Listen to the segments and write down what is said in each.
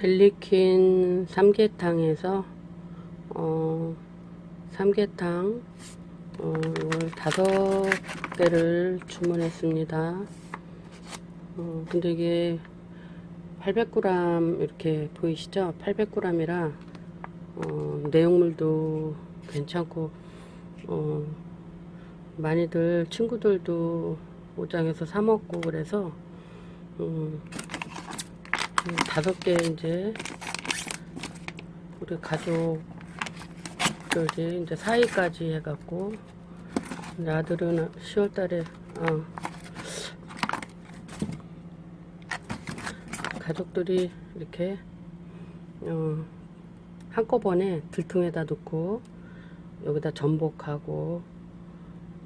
벨리킨 삼계탕에서 어, 삼계탕 어, 이걸 다섯 개를 주문했습니다. 어, 근데 이게 800g 이렇게 보이시죠? 800g이라 어, 내용물도 괜찮고 어, 많이들 친구들도 오장에서 사 먹고 그래서 음, 음, 다섯 개 이제 우리 가족들이 이제 사이까지 해갖고 이제 아들은 10월달에 어, 가족들이 이렇게 어, 한꺼번에 들통에다 놓고 여기다 전복하고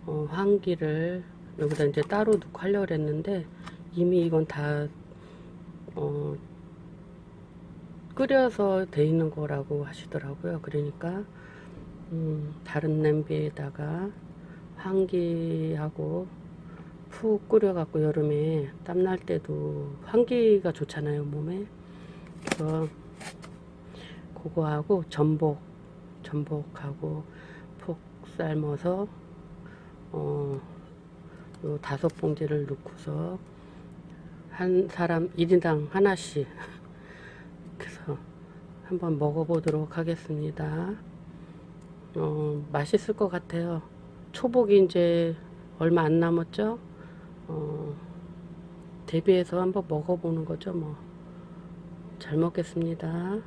어, 황기를 여기다 이제 따로 넣고 하려고 했는데 이미 이건 다 어, 끓여서 돼 있는 거라고 하시더라고요. 그러니까 음, 다른 냄비에다가 환기하고 푹 끓여갖고 여름에 땀날 때도 환기가 좋잖아요 몸에. 그래서 그거하고 전복 전복하고 푹 삶아서 어, 요 다섯 봉지를 넣고서 한 사람 1인당 하나씩 한번 먹어보도록 하겠습니다. 어, 맛있을 것 같아요. 초복이 이제 얼마 안 남았죠? 어, 대비해서 한번 먹어보는 거죠, 뭐. 잘 먹겠습니다.